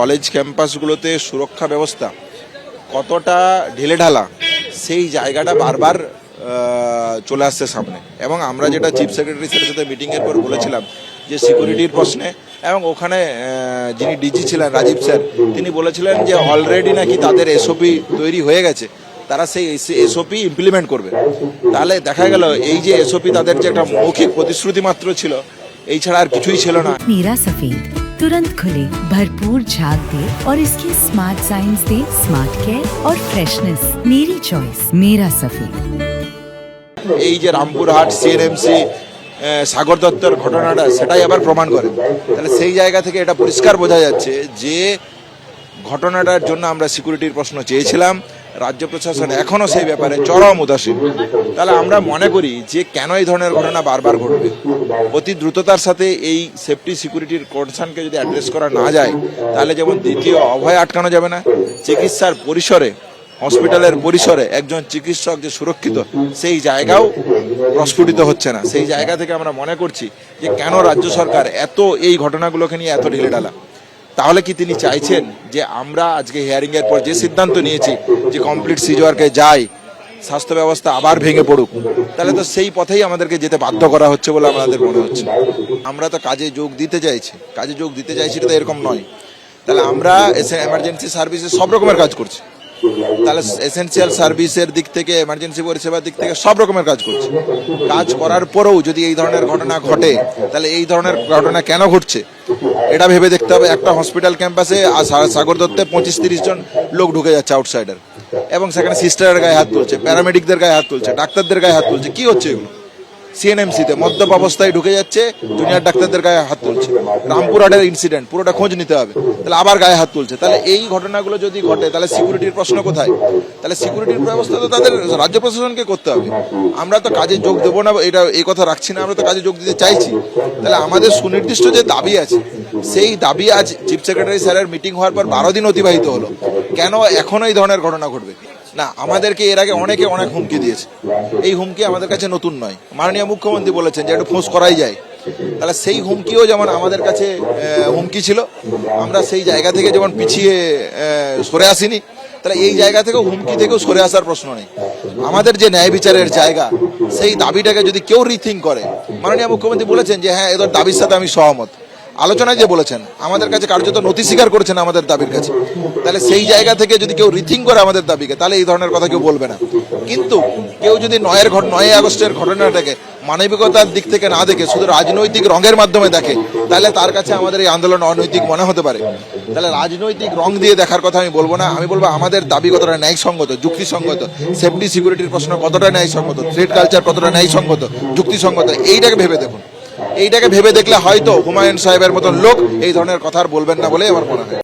College ক্যাম্পাসগুলোতে সুরক্ষা ব্যবস্থা কতটা ঢিলেঢালা সেই জায়গাটা বারবার চলে আসছে সামনে। এবং আমরা যেটা চিফ সেক্রেটারি স্যারের সাথে মিটিংয়ের পর বলেছিলাম যে সিকিউরিটির প্রশ্নে, এবং ওখানে যিনি ডিজি ছিলেন, রাজীব স্যার, তিনি বলেছিলেন যে অলরেডি নাকি তাদের এসওপি তৈরি হয়ে গেছে, তারা সেই এসওপি ইমপ্লিমেন্ট করবে। তাহলে দেখা গেল, এই যে এসওপি তাদের যে একটা মৌখিক প্রতিশ্রুতি মাত্র ছিল, এই ছাড়া আর কিছুই ছিল না। মীরা সফিদ तुरंत खुले भरपूर झाग दे और इसके स्मार्ट साइंस दे स्मार्ट केयर और फ्रेशनेस मेरी चॉइस मेरा सफेद এই যে রামপুরহাট সিএনএমসি সাগর দত্তর ঘটনাটা সেটাই আবার প্রমাণ করে তাহলে সেই জায়গা থেকে এটা পরিষ্কার বোঝা যাচ্ছে যে ঘটনাটার জন্য আমরা সিকিউরিটির প্রশ্ন চেয়েছিলাম রাজ্য প্রশাসন এখনও সেই ব্যাপারে চরম উদাসীন। তাহলে আমরা মনে করি যে কেন এই ধরনের ঘটনা বারবার ঘটবে? অতি দ্রুততার সাথে এই সেফটি সিকিউরিটির কনসার্নকে যদি অ্যাড্রেস করা না যায়, তাহলে যেমন দ্বিতীয় অভয় আটকানো যাবে না। চিকিৎসার পরিসরে হসপিটালের পরিসরে একজন চিকিৎসক যে সুরক্ষিত, সেই জায়গাও প্রস্ফুটিত হচ্ছে না। সেই জায়গা থেকে আমরা মনে করছি যে কেন রাজ্য সরকার এত এই ঘটনাগুলোকে নিয়ে এত ঢিলেঢালা? তাহলে কি তিনি চাইছেন যে আমরা আজকে হিয়ারিং এর পর যে সিদ্ধান্ত নিয়েছি যে কমপ্লিট সিজোয়ারকে যাই, স্বাস্থ্য ব্যবস্থা আবার ভেঙে পড়ুক, তাহলে তো সেই পথেই আমাদেরকে যেতে বাধ্য করা হচ্ছে বলে আমাদের মনে হচ্ছে। আমরা তো কাজে যোগ দিতে চাইছি, কাজে যোগ দিতে চাইছি তো এরকম নয়। তাহলে আমরা এসে এমার্জেন্সি সার্ভিসে সব রকমের কাজ করছি। তাহলে এসেনশিয়াল সার্ভিসের দিক থেকে এমার্জেন্সি পরিষেবার দিক থেকে সব রকমের কাজ করছে। কাজ করার পরেও যদি এই ধরনের ঘটনা ঘটে, তাহলে এই ধরনের ঘটনা কেন ঘটছে? এটা ভেবে দেখতে হবে। একটা হসপিটাল ক্যাম্পাসে সাগর দত্তে পঁচিশ তিরিশ জন লোক ঢুকে যাচ্ছে আউটসাইডার এবং সেখানে সিস্টারের গায়ে হাত তুলছে প্যারামেডিকদের গায়ে হাত তুলছে, ডাক্তারদের গায়ে হাত তুলছে। কি হচ্ছে এগুলো? সিএনএমসিতে মদ্যপ অবস্থায় ঢুকে যাচ্ছে, জুনিয়র ডাক্তারদের গায়ে হাত তুলছে। রামপুরহাটের ইনসিডেন্ট পুরোটা খোঁজ নিতে হবে। তাহলে আবার গায়ে হাত তুলছে। তাহলে এই ঘটনাগুলো যদি ঘটে, তাহলে সিকিউরিটির প্রশ্ন কোথায়? তাহলে সিকিউরিটির ব্যবস্থা তো তাদের রাজ্য প্রশাসনকে করতে হবে। আমরা তো কাজে যোগ দেবো না, এটা এই কথা রাখছি না, আমরা তো কাজে যোগ দিতে চাইছি। তাহলে আমাদের সুনির্দিষ্ট যে দাবি আছে, সেই দাবি আজ চিফ সেক্রেটারি স্যারের মিটিং হওয়ার পর বারো দিন অতিবাহিত হলো। কেন এখনও এই ধরনের ঘটনা ঘটবে? না, আমাদেরকে এর আগে অনেকে অনেক হুমকি দিয়েছে। এই হুমকি আমাদের কাছে নতুন নয়। মাননীয় মুখ্যমন্ত্রী বলেছেন যে একটু ফোঁস করাই যায়। তাহলে সেই হুমকিও যেমন আমাদের কাছে হুমকি ছিল, আমরা সেই জায়গা থেকে যেমন পিছিয়ে সরে আসিনি, তাহলে এই জায়গা থেকেও হুমকি থেকেও সরে আসার প্রশ্ন নেই। আমাদের যে ন্যায় বিচারের জায়গা, সেই দাবিটাকে যদি কেউ রিথিং করে, মাননীয় মুখ্যমন্ত্রী বলেছেন যে হ্যাঁ এদের দাবির সাথে আমি সহমত। আলোচনায় যে বলেছেন, আমাদের কাছে কার্যত নথি স্বীকার করেছেন আমাদের দাবির কাছে। তাহলে সেই জায়গা থেকে যদি কেউ রিথিং করে আমাদের দাবিকে, তাহলে এই ধরনের কথা কেউ বলবে না। কিন্তু কেউ যদি নয়ের নয় আগস্টের ঘটনাটাকে মানবিকতার দিক থেকে না দেখে, শুধু রাজনৈতিক রঙের মাধ্যমে দেখে, তাহলে তার কাছে আমাদের এই আন্দোলন অনৈতিক মনে হতে পারে। তাহলে রাজনৈতিক রং দিয়ে দেখার কথা আমি বলব না। আমি বলব আমাদের দাবি কতটা ন্যায়সঙ্গত, যুক্তিসঙ্গত সেফটি সিকিউরিটির প্রশ্ন কতটা ন্যায়সঙ্গত থ্রেড কালচার কতটা ন্যায়সঙ্গত, যুক্তিসঙ্গত, এইটাকে ভেবে দেখুন। এইটাকে ভেবে দেখলে হয়তো হুমায়ুন সাহেবের মতন লোক এই ধরনের কথা আর বলবেন না বলে আমার মনে হয়।